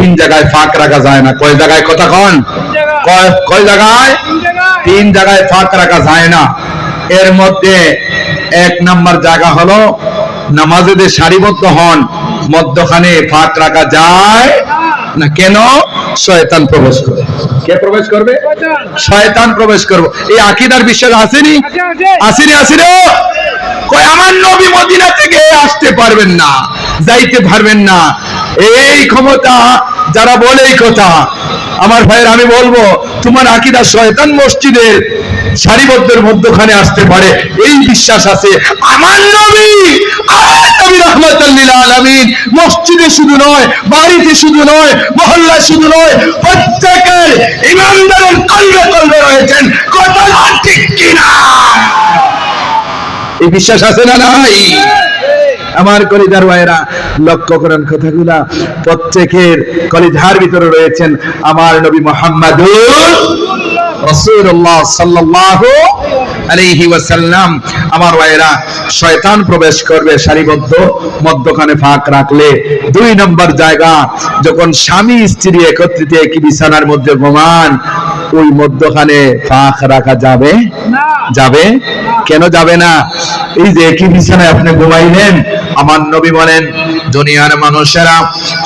তিন জায়গায় ফাঁক রাখা যায় না। কয় জায়গায় কথা কন? কয় কয় জায়গায়? তিন জায়গায় ফাঁক রাখা যায় না। এর মধ্যে এক নাম্বার জায়গা হলো নামাজেদের সারিবদ্ধ হন, মধ্যখানে ফাঁক রাখা যায় না। কেন? শয়তান প্রবেশ করে। কে প্রবেশ করবে? শয়তান প্রবেশ করব। এই আকিদার বিশ্বাস আসেনি? আসেনি আসেনি? কই আমার নবী মদিনা থেকে আসতে পারবেন না, যাইতে পারবেন না। এই ক্ষমতা, যারা বলে এই কথা, আমার ভাইয়ের আমি বলব, তোমার আকিদা শয়তান মসজিদের সারিবদ্ধের মধ্যখানে আসতে পারে। এই বিশ্বাস আছে। আমার নবী মসজিদে শুধু নয়, বাড়িতে শুধু নয়, মহল্লায় শুধু নয়, প্রত্যেকের ইমানদারের কলবে কলবে রয়েছেন। কথা ঠিক কিনা? এই বিশ্বাস আছে না নাই? আমার কলিজার ভাইয়েরা, লক্ষ্য করেন কথাগুলা। প্রত্যেকের কলিজার ভিতরে রয়েছেন আমার নবী ওয়াসাল্লাম। আমার শয়তান প্রবেশ করবে সারিবদ্ধ, মধ্যখানে ফাঁক রাখলে। দুই নম্বর জায়গা, যখন স্বামী স্ত্রী একত্রিত একই বিছানার মধ্যে ঘুমান ওই মধ্যখানে ফাঁক রাখা যাবে? যাবে? কেন যাবে না? এই যে একই বিছানায় আপনি ঘুমাইলেন আমার নবী বলেন দুনিয়ার মানুষেরা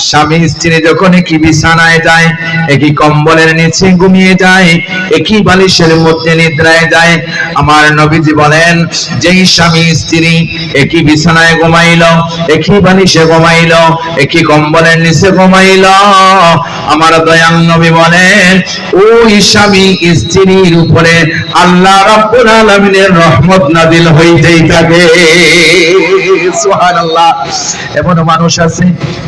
স্বামী স্ত্রী যখন একই বিছানায় যায় একই কম্বলের নিচে ঘুমিয়ে যায় একই বালিশের মধ্যে নিদ্রায় যায় আমার নবীজি বলেন যেই স্বামী স্ত্রী একই বিছানায় ঘুমাইল একই বালিশে ঘুমাইল একই কম্বলের নিচে ঘুমাইল আমার দয়াল নবী বলেন ওই স্বামী স্ত্রীর উপরে আল্লাহ রাব্বুল আলামিনের রহমত নাজিল হইতেই থাকে। সুবহানাল্লাহ। এমন মানুষ আছে,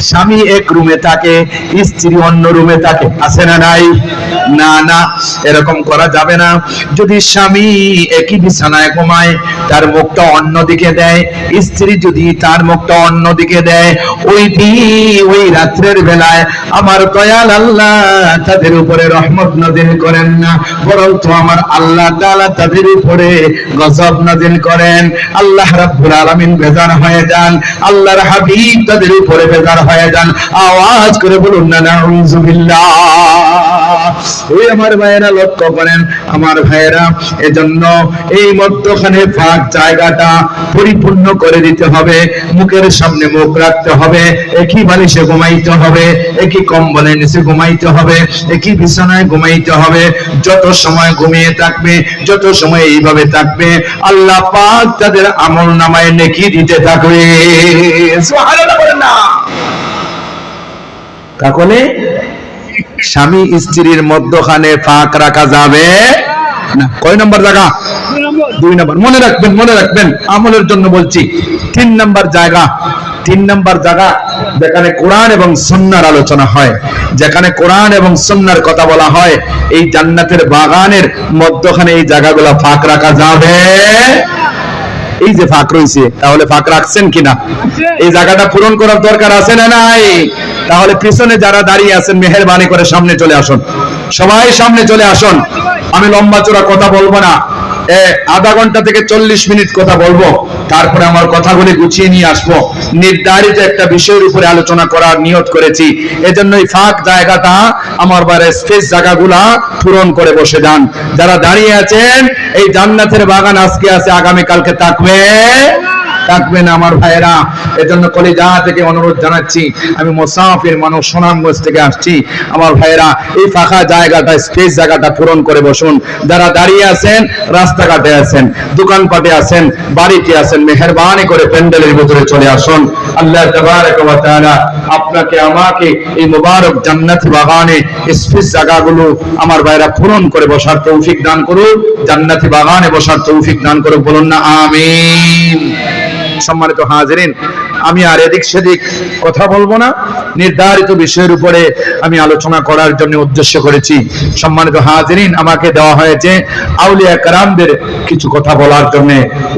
স্বামী এক রুমে থাকে, স্ত্রী অন্য রুমে থাকে। আছে না নাই? না না, এরকম করা যাবে না। যদি স্বামী একই বিছানায় ঘুমায়, তার মুখটা অন্য দিকে দেয়। স্ত্রী যদি তার মুখটা অন্য দিকে দেয়, ওই দিন, ওই রাত্রের বেলায় আমার দয়াল আল্লাহ তাদের উপরে রহমত নাজিল করেন না। বরং তো আমার আল্লাহ তাআলা তাদের উপরে গজব নাজিল করেন। আল্লাহ রাব্বুল আলামিন বেজার হয়ে যান। আল্লাহর হাবিব তাদের উপরে বেজার হয়ে যান। আওয়াজ করে বলুন, না নাউযুবিল্লাহ ওই আমার ভাইয়েরা লক্ষ্য করেন, আমার ভাইয়েরা, এজন্য এই মধ্যখানে ফাঁক জায়গাটা পরিপূর্ণ করে দিতে হবে, মুখের সামনে মুখ রাখতে হবে, একই বালিশে ঘুমাইতে হবে, একই কম্বলের নিচে ঘুমাইতে হবে, একই বিছানায় ঘুমাইতে হবে, যত সময় ঘুমিয়ে থাকবে, যত সময় এইভাবে থাকবে, আল্লাহ পাক তাদের আমল নামায় নেকি দিতে থাকবে। না। তাহলে স্বামী স্ত্রীর মধ্যখানে ফাঁক রাখা যাবে না। কয় নম্বর জায়গা? দুই নম্বর। মনে রাখবেন মনে রাখবেন। আমলের জন্য বলছি তিন নম্বর জায়গা। তিন নম্বর জায়গা যেখানে কোরআন এবং সন্ন্যার আলোচনা হয়। যেখানে কোরআন এবং সন্ন্যার কথা বলা হয় এই জান্নাতের বাগানের মধ্যখানে এই জায়গাগুলো ফাঁক রাখা যাবে এই যে ফাঁক রয়েছে, তাহলে ফাঁক রাখছেন কিনা? এই জায়গাটা পূরণ করার দরকার আছে না নাই? তাহলে পিছনে যারা দাঁড়িয়ে আছেন, মেহরবানি করে সামনে চলে আসুন। সবাই সামনে চলে আসুন। আমি লম্বা চোরা কথা বলব না। আধা ঘণ্টা থেকে চল্লিশ মিনিট কথা বলব। তারপরে আমার কথাগুলি গুছিয়ে নিয়ে আসব। নির্ধারিত একটা বিষয়ের উপরে আলোচনা করার নিয়ত করেছি। এজন্যই ফাঁক জায়গাটা, আমার বারে স্পেস জায়গাগুলা পূরণ করে বসে যান। যারা দাঁড়িয়ে আছেন, এই জান্নাতের বাগান আজকে আছে আগামী কালকে থাকবে থাকবেন আমার ভাইয়েরা। এজন্য কলিজা থেকে অনুরোধ জানাচ্ছি, আমি মোসাফির মানুষ সুনামগঞ্জ থেকে আসছি। আমার ভাইয়েরা, এই ফাঁকা জায়গাটা, স্পেস জায়গাটা পূরণ করে বসুন। যারা দাঁড়িয়ে আছেন, রাস্তাঘাটে আছেন, দোকানপাটে আছেন, বাড়িতে আছেন, মেহরবানি করে প্যান্ডেলের ভিতরে চলে আসুন। আল্লাহ আপনাকে, আমাকে এই মুবারক জান্নাত বাগানে, স্পেস জায়গাগুলো আমার ভাইয়েরা পূরণ করে বসার তৌফিক দান করুন জান্নাতি বাগানে বসার তৌফিক দান করুক। বলুন না, আমিন। সম্মানিত হাজিরিন। আমি আর এদিক সেদিক কথা বলব না। নির্ধারিত বিষয়ের উপরে আমি আলোচনা করার জন্য উদ্দেশ্য করেছি। সম্মানিত হাজিরিন, আমাকে দেওয়া হয়েছে আউলিয়া কারামদের কিছু কথা বলার জন্য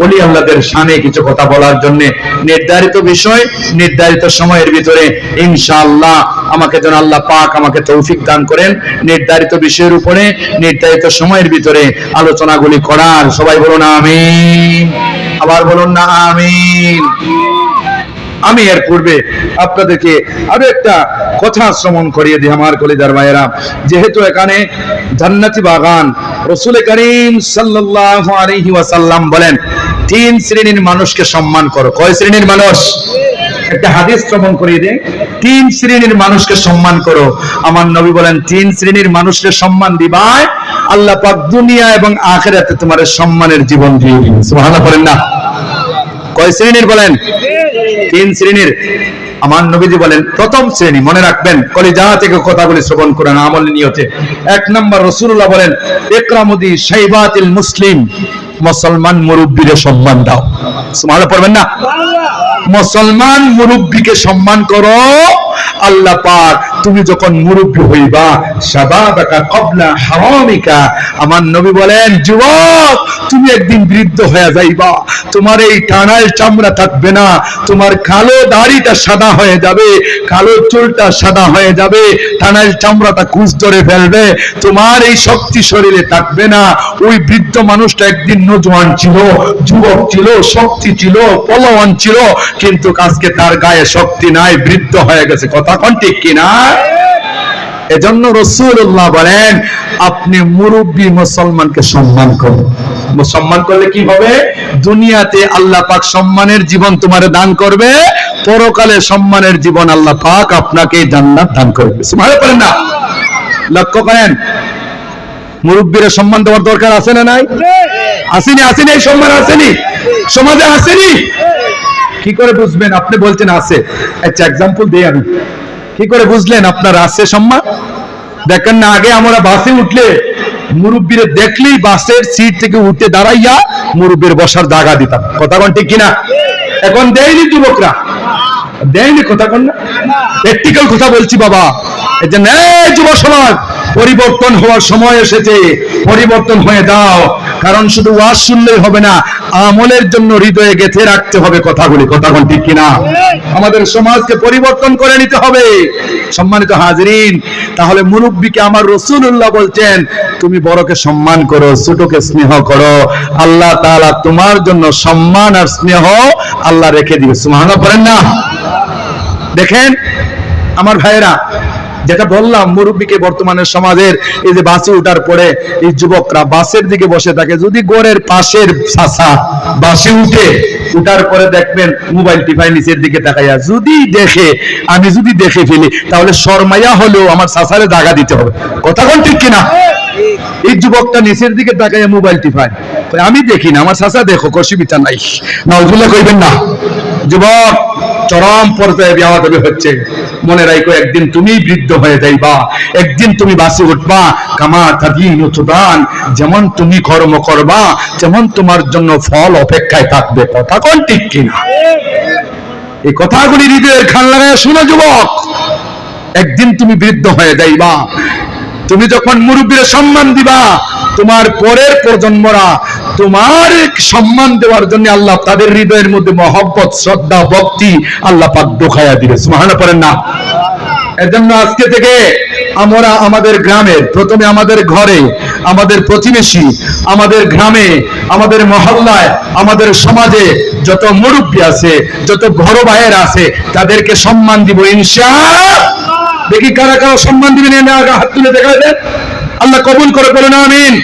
অলি আল্লাহদের শানে কিছু কথা বলার জন্য। নির্ধারিত বিষয়, নির্ধারিত সময়ের ভিতরে ইনশাআল্লাহ আমাকে যেন আল্লাহ পাক আমাকে তৌফিক দান করেন। নির্ধারিত বিষয়ের উপরে, নির্ধারিত সময়ের ভিতরে আলোচনাগুলি করার। সবাই বলুন আমিন। আবার বলুন না আমিন। আমি এর পূর্বে আপনাদেরকে আরও একটা কথা শ্রমণ করিয়ে দিই আমার কলিজার ভাইয়েরা। যেহেতু এখানে জান্নাতি বাগান রসুল করিম সাল্লাল্লাহু আলাইহি ওয়াসাল্লাম বলেন, তিন শ্রেণির মানুষকে সম্মান করো। কয় শ্রেণির মানুষ? একটা হাদিস শ্রবণ করিয়ে দেয় তিন শ্রেণির মানুষকে সম্মান করো। আমার নবী বলেন, তিন শ্রেণির মানুষকে সম্মান দিবায় আল্লাহ পাক দুনিয়া এবং আখেরাতে তোমার সম্মানের জীবন দিয়ে দিবে সুবহানাল্লাহ বলেন না। কয় শ্রেণির বলেন? তিন শ্রেণির আমার নবীজি বলেন প্রথম শ্রেণি মনে রাখবেন কলিজা থেকে কথাগুলি শ্রবণ করেন আমল নিয়তে। এক নম্বর রসুল্লাহ বলেন একরামুদি সাইবাতিল মুসলিম মুসলমান মুরব্বীরে সম্মান দাও। সুবহানাল্লাহ পড়বেন না? মুসলমান মুরব্বীকে সম্মান করো আল্লাহ পাক, তুমি যখন মুরব্বী হইবা, শাবাবাকা ক্বাবলা হারামিকা, আমার নবী বলেন, যুবক, তুমি একদিন বৃদ্ধ হয়ে যাইবা। তোমার এই টানাল চামড়া থাকবে না। তোমার কালো দাড়িটা সাদা হয়ে যাবে, কালো চুলটা সাদা হয়ে যাবে, টানাল চামড়াটা কুচ ধরে ফেলবে। তোমার এই শক্তি শরীরে থাকবে না। ওই বৃদ্ধ মানুষটা একদিন নজওয়ান ছিল, যুবক ছিল, শক্তি ছিল, পলওয়ান ছিল, কিন্তু আজকে তার গায়ে শক্তি নাই, বৃদ্ধ হয়ে গেছে। কথা কোন ঠিক কিনা? এজন্য রসুল্লাহ বলেন আপনি মুরব্বী মুসলমানকে সম্মান করুন। সম্মান করলে কি হবে? দুনিয়াতে আল্লাহ পাক সম্মানের জীবন তোমার দান করবে পরকালে সম্মানের জীবন আল্লাহ পাক আপনাকে জান্নাত দান করবে। সুবহানাল্লাহ বলেন না। লক্ষ্য করেন মুরব্বীরা সম্মান দেওয়ার দরকার আছে না নাই? আসেনি আসেনি এই সম্মান আসেনি। সমাজে আসেনি? কি করে বুঝবেন? আপনি বলছেন আছে। একটা এক্সাম্পল দিই আমি। কি করে বুঝলেন আপনার আছে সম্মান? দেখেন না, আগে আমরা বাসে উঠলে মুরব্বীরে দেখলেই বাসের সিট থেকে উঠে দাঁড়াইয়া মুরব্বীর বসার জায়গা দিতাম। কথা কোন ঠিক কিনা? এখন দেয়নি যুবকরা। দেয়নি, কথা কোন না। প্র্যাকটিক্যাল কথা বলছি বাবা। এই জন্য এই যুব সমাজ। পরিবর্তন হওয়ার সময় এসেছে। পরিবর্তন হয়ে দাও কারণ শুধু ওয়াজ শুনলেই হবে না, আমলের জন্য হৃদয়ে গেঁথে রাখতে হবে কথাগুলি। কথা কোন ঠিক কিনা? আমাদের সমাজকে পরিবর্তন করে নিতে হবে। সম্মানিত হাজরিন, তাহলে মুরব্বীকে আমার রসুল্লাহ বলছেন, তুমি বড়কে সম্মান করো, ছোটকে স্নেহ করো। আল্লাহ তাআলা তোমার জন্য সম্মান আর স্নেহ আল্লাহ রেখে দিবে। সুবহানাল্লাহ বলেন না। দেখেন, আমার ভাইয়েরা যেটা বললাম মুরব্বীকে বর্তমানে সমাজের এই যে বাসে উঠার পরে এই যুবকরা বাসের দিকে বসে থাকে। যদি গোড়ের পাশের চাষা বাসে উঠে উঠার পরে দেখবেন মোবাইল টিফাই নিচের দিকে তাকাইয়া যদি দেখে আমি যদি দেখে ফেলি তাহলে শর্মাইয়া হলেও আমার চাষারে দাগা দিতে হবে। কথা কোন ঠিক কিনা? এই যুবকটা নিচের দিকে তাকাইয়া মোবাইল কয়, আমি দেখি না আমার চাষা দেখো অসুবিধা নাই নজরুল্লাহ কইবেন না। যুবক চরম পর্যায়ে বিয়া তবে হচ্ছে। মনে রাখো একদিন তুমি বৃদ্ধ হয়ে যাইবা, একদিন তুমি বাসে উঠবা। কামা তাদিন উৎদান যেমন তুমি কর্ম করবা, যেমন তোমার জন্য ফল অপেক্ষায় থাকবে। কথা কোন ঠিক কিনা? এই কথাগুলি হৃদয়ের খান লাগায় শুনো, যুবক। একদিন তুমি বৃদ্ধ হয়ে যাইবা। তুমি যখন মুরব্বীর সম্মান দিবা, তোমার পরের প্রজন্মরা তোমার সম্মান দেওয়ার জন্য আল্লাহ তাদের হৃদয়ের মধ্যে মহব্বত, শ্রদ্ধা, ভক্তি আল্লাহ পাক ঢোকাইয়া দিবে। সুবহানাল্লাহ পড়েন না? এর জন্য আজকে থেকে আমরা আমাদের গ্রামের প্রথমে আমাদের ঘরে, আমাদের প্রতিবেশী, আমাদের গ্রামে, আমাদের মহল্লায়, আমাদের সমাজে যত মুরব্বী আছে, যত বড় ভাইয়ের আছে, তাদেরকে সম্মান দিব ইনশা দেখি কারা কারা সম্মান দিবেন হাত তুলে দেখা দেন আল্লাহ কবুল করে বলুন, আমিন।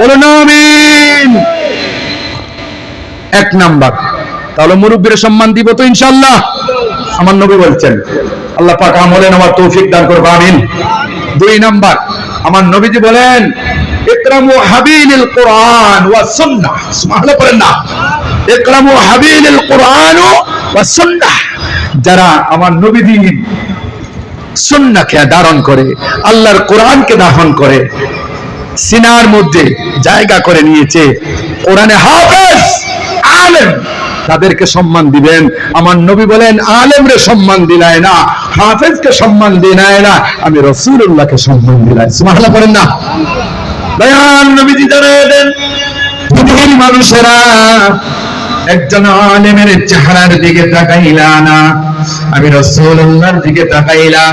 বলুন, আমিন। এক নাম্বার। তাহলে মুরব্বীর সম্মান দিব তো ইনশাআল্লাহ। আমার নবী বলছেন, আল্লাহ পাক আমলে আমার তৌফিক দান করবে আমিন। দুই নাম্বার, আমার নবীজি বলেন, ইকরামু হাবিলিল কোরআন ওয়া সুন্নাহ। সুবহানাল্লাহ না। ইকরামু হাবিলিল কোরআন ওয়া সুন্নাহ। যারা আমার নবীজি সুন্নাহকে ধারণ করে, আল্লাহর কোরআনকে দাহন করে সিনার মধ্যে জায়গা করে নিয়েছে। কোরআনে হাফেজ, আলেম। তাদেরকে সম্মান দিবেন। আমার নবী বলেন, আলেমরে সম্মান দিলায় না, হাফেজকে সম্মান দিলায় না, আমি রসুল্লাহকে সম্মান দিলাই সুবহানাল্লাহ করেন না। মানুষেরা একজন আলেমের চেহারার দিকে তাকাইলা না। আমি রসুল্লাহর দিকে তাকাইলাম।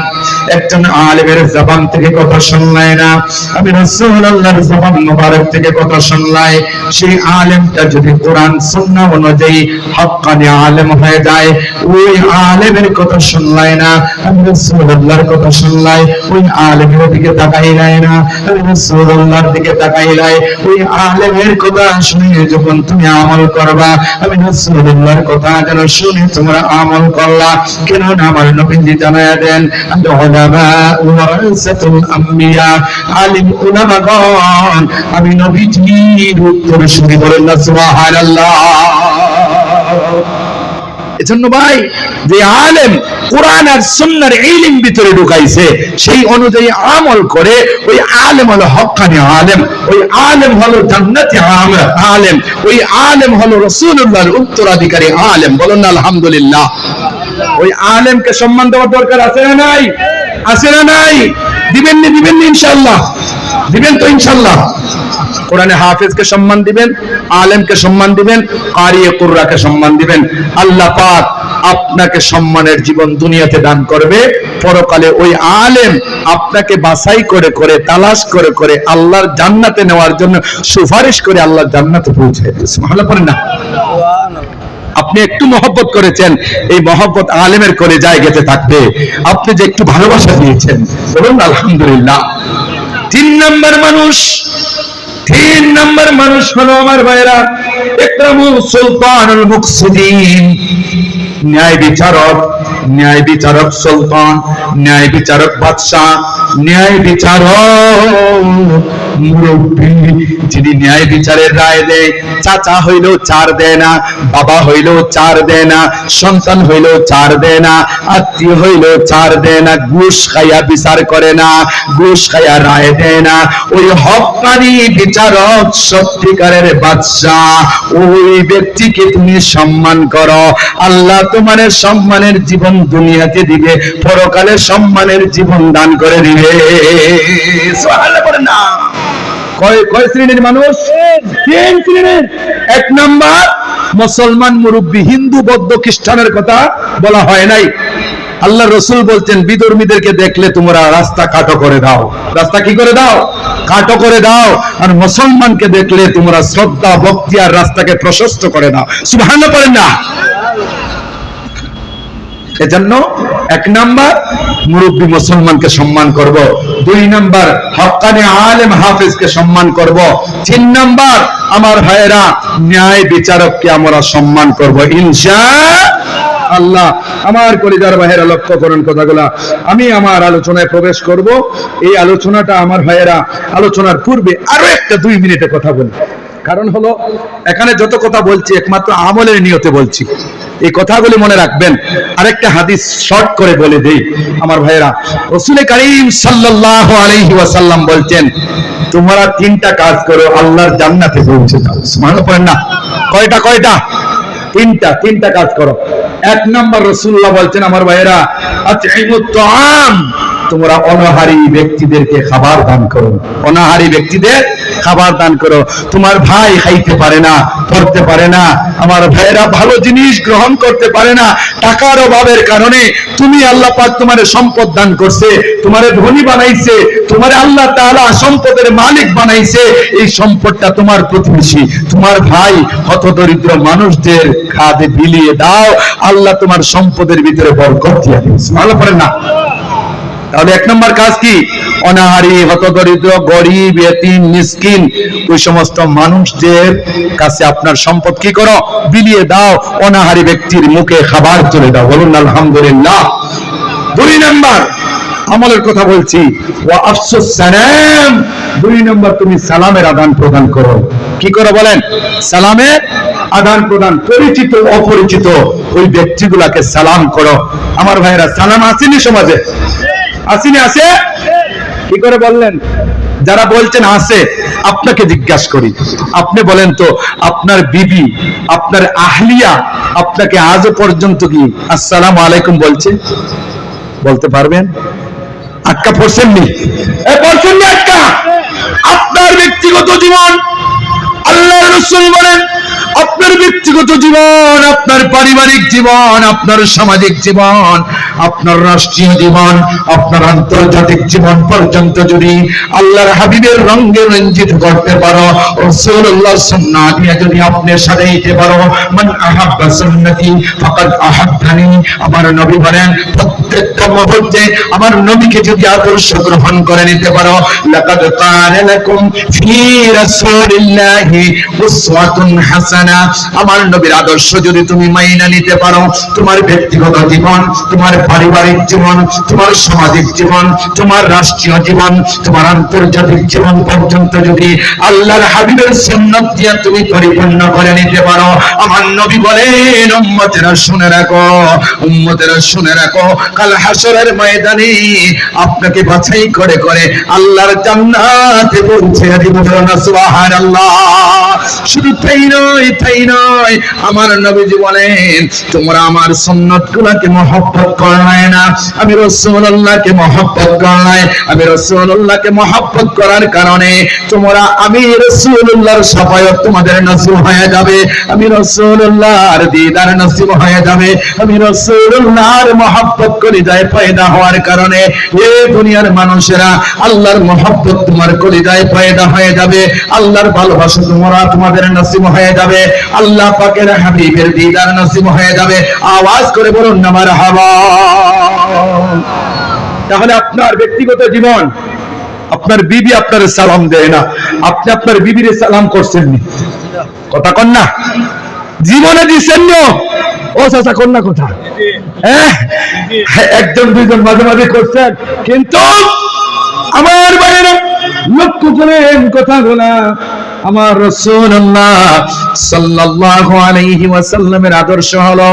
একজন আলেমের জবান থেকে কথা শুনলাই না। আমি রসুল্লাহর জবান মোবারক থেকে কথা শুনলাই সেই আলেমটা যদি কোরআন, সুন্নাহ অনুযায়ী হক্কানি আলেম হয়ে যায়, ওই আলেমের কথা শুনলাই না। আমি রসুল্লাহর কথা শুনলাই ওই আলেমের দিকে তাকাইলাই না। আমি রসুল্লাহর দিকে তাকাইলাই ওই আলেমের কথা শুনে যখন তুমি আমল করবা, আমি রসুল্লাহর কথা যেন শুনে তোমরা আমল করলা। কেন আমার নবীজি জানায় দেন আল উলামা ওয়ারাসাতুল আম্বিয়া আলিম উলামাগণ। আমি নবীজির উত্তর শুনি বলেন না, সুবহানাল্লাহ। এজন্য ভাই, যে আলেম কোরআন আর সুন্নার ইলিম ভিতরে ঢুকাইছে, সেই অনুযায়ী আমল করে ওই আলেম হলো হকানি আলেম, ওই আলেম হলো জান্নাতি আলেম, ওই আলেম হলো রাসূলুল্লাহর উত্তরাধিকারী আলেম। বলুন আলহামদুলিল্লাহ। ওই আলেমকে সম্মান দেওয়ার দরকার আছে না নাই? আছে না নাই? দিবেন নি দিবেন নি ইনশাআল্লাহ। দিবেন তো ইনশাআল্লাহ। কোরআনে হাফেজকে সম্মান দিবেন, আলেমকে সম্মান দিবেন, কারিয়ে কুররাকে সম্মান দিবেন। আল্লাহ পাক আপনাকে সম্মানের জীবন দুনিয়াতে দান করবে। পরকালে ওই আলেম আপনাকে বাছাই করে করে, তালাশ করে করে আল্লাহর জান্নাতে নেওয়ার জন্য সুপারিশ করে আল্লাহর জান্নাতে পৌঁছে পড়েন না। আপনি একটু মহব্বত করেছেন, এই মহব্বত আলেমের করে যায় গেতে থাকবে। আপনি যে একটু ভালোবাসা দিয়েছেন, বলুন আলহামদুলিল্লাহ। তিন নম্বর মানুষ, তিন নম্বর মানুষ হলো আমার ভাইরা সুলতানুল মুকসিদিন। ন্যায় বিচারক ন্যায় বিচারক সুলতান, ন্যায় বিচারক বাদশাহ, ন্যায় বিচারক মুরব্বী, যিনি ন্যায় বিচারের রায় দেয়, চাচা হইলেও চার দেয় না বাবা হইলেও চার দেয় না সন্তান হইলেও চার দেয় না আত্মীয় হইলেও চার দেয় না ঘুষ খাইয়া বিচার করে না, ঘুষ খাইয়া রায় দেয় না। ওই হকানি বিচারক সত্যিকারের বাদশাহ, ওই ব্যক্তিকে তুমি সম্মান করো। আল্লাহ তোমার সম্মানের জীবন দুনিয়াতে দিবে, পরকালে সম্মানের জীবন দান করে দিবে। না। মুসলমান মুরব্বী, হিন্দু, বৌদ্ধ, খ্রিস্টানের কথা বলা হয় নাই। আল্লাহ রসুল বলছেন দেখলে তোমরা রাস্তা কাটো করে দাও। রাস্তা কি করে দাও? কাটো করে দাও। আর মুসলমানকে দেখলে তোমরা শ্রদ্ধা, ভক্তি আর রাস্তাকে প্রশস্ত করে দাও। পড়েন না। এজন্য এক নাম্বার মুরব্বী মুসলমানকে সম্মান করব, দুই নাম্বার হক্কানি আলেম হাফেজকে সম্মান করব, তিন নাম্বার আমার ভাইয়েরা ন্যায় বিচারককে আমরা সম্মান করব, ইনশা আল্লাহ। আমার কলিজার ভাইয়েরা, লক্ষ্য করুন কথাগুলা। আমি আমার আলোচনায় প্রবেশ করব, এই আলোচনাটা আমার ভাইয়েরা, আলোচনার পূর্বে আরও একটা দুই মিনিটে কথা বলি। কারণ হলো, এখানে যত কথা বলছি, একমাত্র আমলের নিয়তে বলছি। এই কথাগুলি মনে রাখবেন। আরেকটা হাদিস শর্ট করে বলে দেই। আমার ভাইয়েরা, রসুল করিম সাল্লাল্লাহু আলাইহি ওয়াসাল্লাম বলছেন, তোমরা তিনটা কাজ করো, আল্লাহর জান্নাতে পৌঁছে যাও। পড়েন না? কয়টা কয়টা? তিনটা তিনটা কাজ করো। এক নম্বর রসুল্লাহ বলছেন, আমার ভাইয়েরা তাআম তোমরা অনাহারী ব্যক্তিদেরকে খাবার দান করো। অনাহারী ব্যক্তিদের খাবার দান করো। তোমার ভাই খাইতে পারে না পড়তে পারে না। আমার ভাইয়েরা ভালো জিনিস গ্রহণ করতে পারে না। টাকার অভাবের কারণে তুমি আল্লাহ পাক তোমার সম্পদ দান করছে, তোমার ধনী বানাইছে, তোমার আল্লাহ তাআলা সম্পদের মালিক বানাইছে। এই সম্পদটা তোমার প্রতিবেশী, তোমার ভাই হতদরিদ্র মানুষদের খাদে বিলিয়ে দাও। আল্লাহ তোমার সম্পদের ভিতরে বরকত দিয়ে দিবে ভালো করে না? তাহলে এক নম্বর কাজ কি? অনাহারি, হতদরিদ্র, গরিব, এতিম, মিসকিন, ওই সমস্ত মানুষদের কাছে আপনার সম্পদ কি করো? বিলিয়ে দাও। অনাহারি ব্যক্তির মুখে খাবার চলে দাও। বলুন, আলহামদুলিল্লাহ। দুই নম্বর আমলের কথা বলছি। দুই নম্বর তুমি সালামের আদান প্রদান করো। কি করো বলেন? সালামের আদান প্রদান। পরিচিত, অপরিচিত ওই ব্যক্তিগুলাকে সালাম করো। আমার ভাইরা সালাম আসেনি সমাজে? আসেনি, আসে? কি করে বললেন? যারা বলছেন আসে, আপনাকে জিজ্ঞাসা করি। আপনি বলেন তো, আপনার বিবি, আপনার আহলিয়া আপনাকে আজও পর্যন্ত কি আসসালাম আলাইকুম বলছে? বলতে পারবেন? আটকা পড়ছেন নি এ পড়ছেন নি আটকা? আপনার ব্যক্তিগত জীবন আল্লাহ রসুল বলেন আপনার ব্যক্তিগত জীবন, আপনার পারিবারিক জীবন, আপনার সামাজিক জীবন, আপনার রাষ্ট্রীয় জীবন, আপনার আন্তর্জাতিক জীবন পর্যন্ত যদি আল্লাহর হাবিবের রঙে রঞ্জিত করতে পারো, রাসূলুল্লাহ সুন্নাহ দিয়ে যদি আপনি সাজাইতে পারো, মান আহাব্বা সুন্নতি, ফাকাদ আহাব্বানি। আমার নবী বলেন, প্রত্যেকটা মুহূর্তে আমার নবীকে যদি আদর্শ গ্রহণ করে নিতে পারো, লাকাদ কানা লাকুম ফি রাসূলিল্লাহি উসওয়াতুন হাসানা। আমার নবীর আদর্শ যদি তুমি মাইনা নিতে পারো, তোমার ব্যক্তিগত জীবন, তোমার পারিবারিক জীবন, তোমার সামাজিক জীবন, তোমার রাষ্ট্রীয় জীবন, তোমার আন্তর্জাতিক জীবন পর্যন্ত যদি আল্লাহর হাবিবের সুন্নাত দিয়ে তুমি পরিপূর্ণ করে নিতে পারো, আমার নবী বলেন, উম্মতেরা শুনে রাখো, উম্মতেরা শুনে রাখো, কাল হাসরের ময়দানে আপনাকে বাছাই করে করে আল্লাহর জান্নাতে পৌঁছে দিব। না, সুবহানাল্লাহ। শুধু তাই নয় তাই নয়। আমার নবীজি বলেন, তোমরা আমার সুন্নত গুলাকে মহব্বত করলাই না। আমি রসুল্লাহকে মহব্বত করলাই আমি রসুল্লাহকে মহব্বত করার কারণে তোমরা আমি রসুল্লাহর সাফায়ত তোমাদের নসিব হয়ে যাবে। আমি রসুল্লাহর দিদার নসিব হয়ে যাবে। আমি রসুল্লাহর মহব্বত কলিজায় পয়দা হওয়ার কারণে এ দুনিয়ার মানুষেরা আল্লাহর মহব্বত তোমার কলিজায় পয়দা হয়ে যাবে। আল্লাহর ভালোবাসা তোমরা তোমাদের নসিব হয়ে যাবে। আল্লাহ পাকের হাবিবের দিদার নসিব হয়ে যাবে। আওয়াজ করে বলুন না মারহাবা তাহলে আপনার ব্যক্তিগত জীবন, আপনার বিবি আপনার সালাম দেয় না। আপনি আপনার বিবির সালাম করছেন কথা কন না। জীবনে দিচ্ছেন ও। চাচা কন না কথা। হ্যাঁ? একজন, দুইজন মাঝে মাঝে করছেন। কিন্তু আমার বাইরে লক্ষ্য করেন কথাগুলা আমার রাসূলুল্লাহ সাল্লাল্লাহু আলাইহি ওয়াসাল্লামের আদর্শ হলো,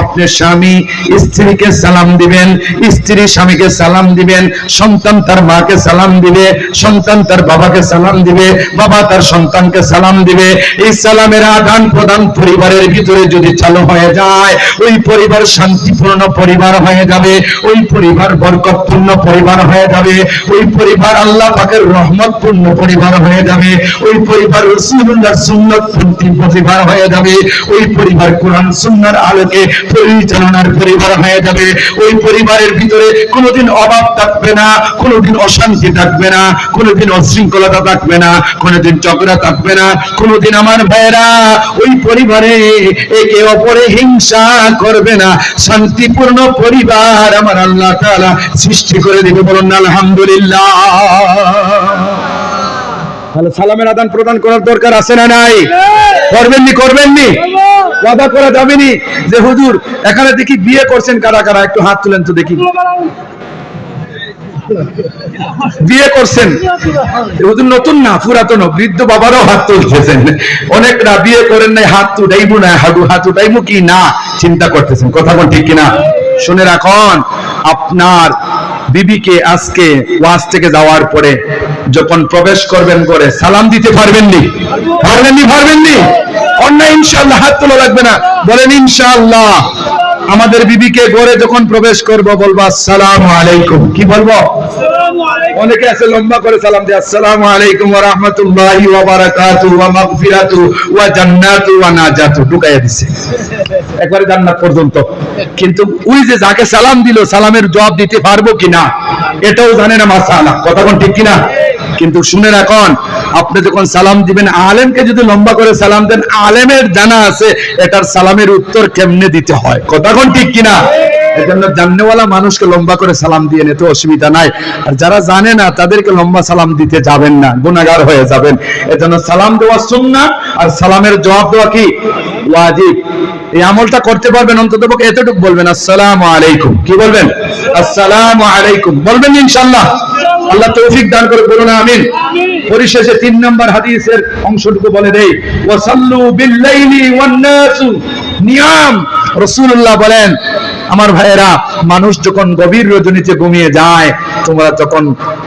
আপনি স্বামী, স্ত্রীকে সালাম দিবেন, স্ত্রী স্বামীকে সালাম দিবেন, সন্তান তার মাকে সালাম দিবে, সন্তান তার বাবাকে সালাম দিবে, বাবা তার সন্তানকে সালাম দিবে। এই সালামের আদান প্রদান পরিবারের ভিতরে যদি চালু হয়ে যায়, ওই পরিবার শান্তিপূর্ণ পরিবার হয়ে যাবে, ওই পরিবার বরকতপূর্ণ পরিবার হয়ে যাবে, ওই পরিবার আল্লাহ পাকের রহমতপূর্ণ পরিবার হয়ে যাবে, ওই পরিবার রসুল্লাহ সুন্নত পরিবার হয়ে যাবে। ওই পরিবার কোরআন সুন্নার আলোকে পরিচালনার পরিবার হয়ে যাবে। ওই পরিবারের ভিতরে কোনোদিন অভাব থাকবে না, কোনোদিন অশান্তি থাকবে না, কোনোদিন অশৃঙ্খলতা থাকবে না, কোনোদিন চক্রা থাকবে না, কোনোদিন আমার ভাইয়েরা, ওই পরিবারে একে অপরে হিংসা করবে না। শান্তিপূর্ণ পরিবার আমার আল্লাহ তাআলা সৃষ্টি করে দিবে বলুন আলহামদুলিল্লাহ। তাহলে সালামের আদান প্রদান করার দরকার আছে না নাই? করবেননি করবেননি? ওয়াদা করা যাবেনি যে হুজুর, এখানে দেখি বিয়ে করছেন কারা কারা? একটু হাত তুলেন তো দেখি। বিয়ে করছেন। হুজুর নতুন না, পুরাতন, বৃদ্ধ বাবারও হাত তুলতেছেন। অনেকরা বিয়ে করেন নাই, হাত উঠাইবো না হাডু হাত উঠাইবো কি না? চিন্তা করতেছেন, কথা বল ঠিক কিনা? শুনে রাখুন, আপনার বিবিকে আজকে ওয়াজ থেকে যাওয়ার পরে যখন প্রবেশ করবেন করে সালাম দিতে পারবেননি পারবেননি পারবেননি। অন্যায় ইনশাল্লাহ হাত তোলা লাগবে না। বলেন ইনশাল্লাহ আমাদের বিবিকে ঘরে যখন প্রবেশ করব বলবা, আসসালামু আলাইকুম। কি বলব? অনেকে আছে লম্বা করে সালাম দিয়ে আসসালামু আলাইকুম ওয়া রাহমাতুল্লাহি ওয়া বারাকাতুহু ওয়া মাগফিরাতু ওয়া জান্নাতু ওয়া নাজাতু। ঢুকাইয়া দিছে। একবারে জান্নাত পর্যন্ত। কিন্তু ওই যে যাকে সালাম দিল, সালামের জবাব দিতে পারব কিনা, এটাও জানে না মাসালা। কথা কোন ঠিক কিনা? কিন্তু শুনে রাখুন, আপনি যখন সালাম দিবেন, আলেমকে যদি লম্বা করে সালাম দেন, আলেমের জানা আছে, এটার সালামের উত্তর কেমনে দিতে হয়? কথা কোন ঠিক কিনা? এজন্য জাননেওয়ালা মানুষকে লম্বা করে সালাম দিয়ে নিতে অসুবিধা নাই। আর যারা জানে না তাদেরকে লম্বা সালাম দিতে যাবেন না গুনাহগার হয়ে যাবেন। এজন্য সালাম দেওয়া সুন্নাহ আর সালামের জবাব দেওয়া কি? ওয়াজিব। এই আমলটা করতে পারবেন অন্তত পক্ষে এতটুকু বলবেন আসসালামু আলাইকুম। কি বলবেন? আসসালামু আলাইকুম। বলবেন ইনশাআল্লাহ। আল্লাহ তৌফিক দান করে বলুন আমিন। পরিশেষে তিন নম্বর হাদিসের অংশটুকু বলে দেই ওয়াসাল্লু বিল্লাইলি ওয়ান নাসু। নিয়াম। রসুল্লাহ বলেন, আমার ভাইয়েরা, মানুষ যখন গভীর রজনীতে ঘুমিয়ে যায়, তোমরা তখন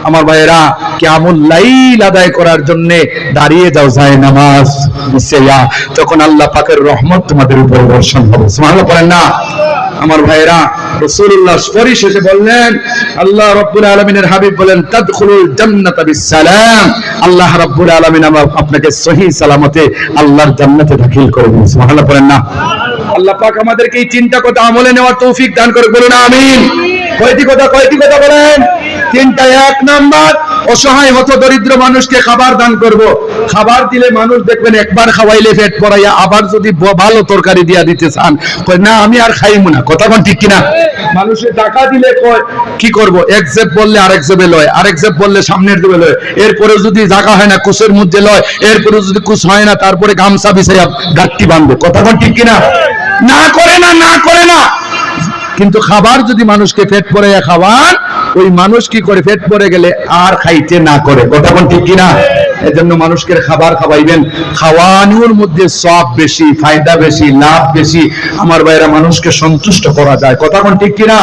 আমার ভাইয়েরা কেমন লাইল আদায় করার জন্য দাঁড়িয়ে যাও, যায় নামাজ তখন আল্লাহ পাকের রহমত তোমাদের উপর বর্ষণ হবে। বলেন না। আমার ভাইরা রসুল্লাহ পরিশেষে বললেন, আল্লাহ রব্বুল আলমিনের হাবিব বলেন বিসসালাম। আল্লাহ রব্বুল আলমিন আমার আপনাকে সহি সালামতে আল্লাহর জান্নাতে দাখিল করে দিন সুবহানাল্লাহ বলেন না। আল্লাহ পাক আমাদেরকে এই চিন্তা কথা আমলে নেওয়ার তৌফিক দান করে বলুন, আমিন। কয়টি কথা কয়টি কথা বলেন? তিনটা এক নাম্বার, অসহায় হত দরিদ্র মানুষকে খাবার দান করব। খাবার দিলে মানুষ দেখবেন একবার খাওয়াইলে পেট পড়াইয়া আবার যদি ভালো তরকারি দিয়া দিতে চান না, আমি আর খাইমু না। কথা কোন ঠিক কিনা? মানুষের টাকা দিলে কয়, কি করব? এক জেব বললে আরেক জেবে লয়, আরেক জেব বললে সামনের জেবে লয়। এরপরে যদি জায়গা হয় না কুশের মধ্যে লয় এরপরে যদি কুশ হয় না, তারপরে গামছা বিছাইয়া গাঁটটি বাঁধবে। কথা কোন ঠিক কিনা? না করে না না করে না। কিন্তু খাবার যদি মানুষকে পেট পরে খাওয়ান ওই মানুষ কি করে পেট পরে গেলে আর খাইতে না করে? কথা কোন ঠিক কিনা? এজন্য মানুষকে খাবার খাওয়াইবেন। খাওয়ানোর মধ্যে সব বেশি, ফায়দা বেশি, লাভ বেশি। আমার বাইরা মানুষকে সন্তুষ্ট করা যায়। কথা কোন ঠিক কিনা?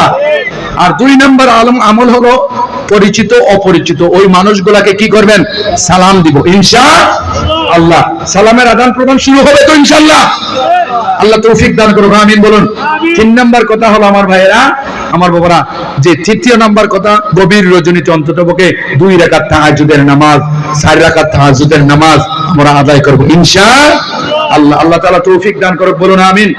আর দুই নম্বর আলম আমল হলো পরিচিত, অপরিচিত। ওই মানুষগুলাকে কি করবেন? সালাম দিব। ইনশা আল্লাহ। সালামের আদান প্রদান শুরু হবে তো ইনশাল্লাহ আল্লাহ তৌফিক দান করুক আমিন বলুন। তিন নাম্বার কথা হলো আমার ভাইয়েরা আমার বাবারা যে তৃতীয় নাম্বার কথা গভীর রজনীতে অন্তত পক্ষে দুই রাকাত তাহাজ্জুদের নামাজ চার রাকাত তাহাজ্জুদের নামাজ আমরা আদায় করব ইনশা আল্লাহ। আল্লাহ তাআলা তৌফিক দান করুক বলুন আমিন।